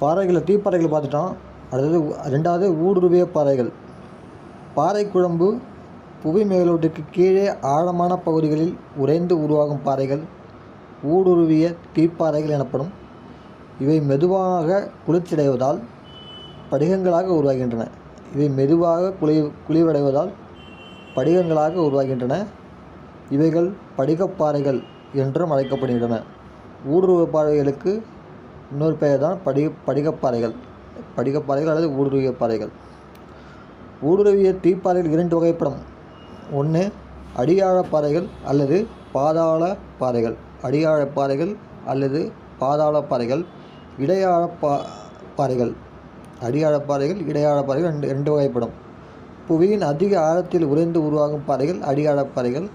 பாறைகளை தீப்பாறைகள் பார்த்துட்டோம். அடுத்தது ரெண்டாவது ஊடுருவிய பாறைகள். பாறை குழம்பு புவி மேலோட்டுக்கு கீழே ஆழமான பகுதிகளில் உறைந்து உருவாகும் பாறைகள். ஊடுருவிய தீப்பாறைகள் எனப்படும். இவை மெதுவாக குளிர்ச்சியடைவதால் படிகங்களாக உருவாகின்றன. இவை மெதுவாக குளி குளிவடைவதால் படிகங்களாக உருவாகின்றன. இவைகள் படிகப்பாறைகள் என்றும் அழைக்கப்படுகின்றன. ஊடுருவ பாறைகளுக்கு இன்னொரு பெயர் தான் படி படிகப்பாறைகள். படிகப்பாறைகள் அல்லது ஊடுருவிய பாறைகள். ஊடுருவிய தீப்பாறைகள் இரண்டு வகைப்படும். ஒன்று அடியாழ பாறைகள் அல்லது பாதாள பாறைகள். அடியாழ பாறைகள் அல்லது பாதாள பாறைகள் இடையாழ பா பாறைகள். அடியாழ பாறைகள் இடையாழ பாறைகள் ரெண்டு ரெண்டு வகைப்படும். புவியின் அதிக ஆழத்தில் உறைந்து உருவாகும் பாறைகள் அடியாழ பாறைகள்.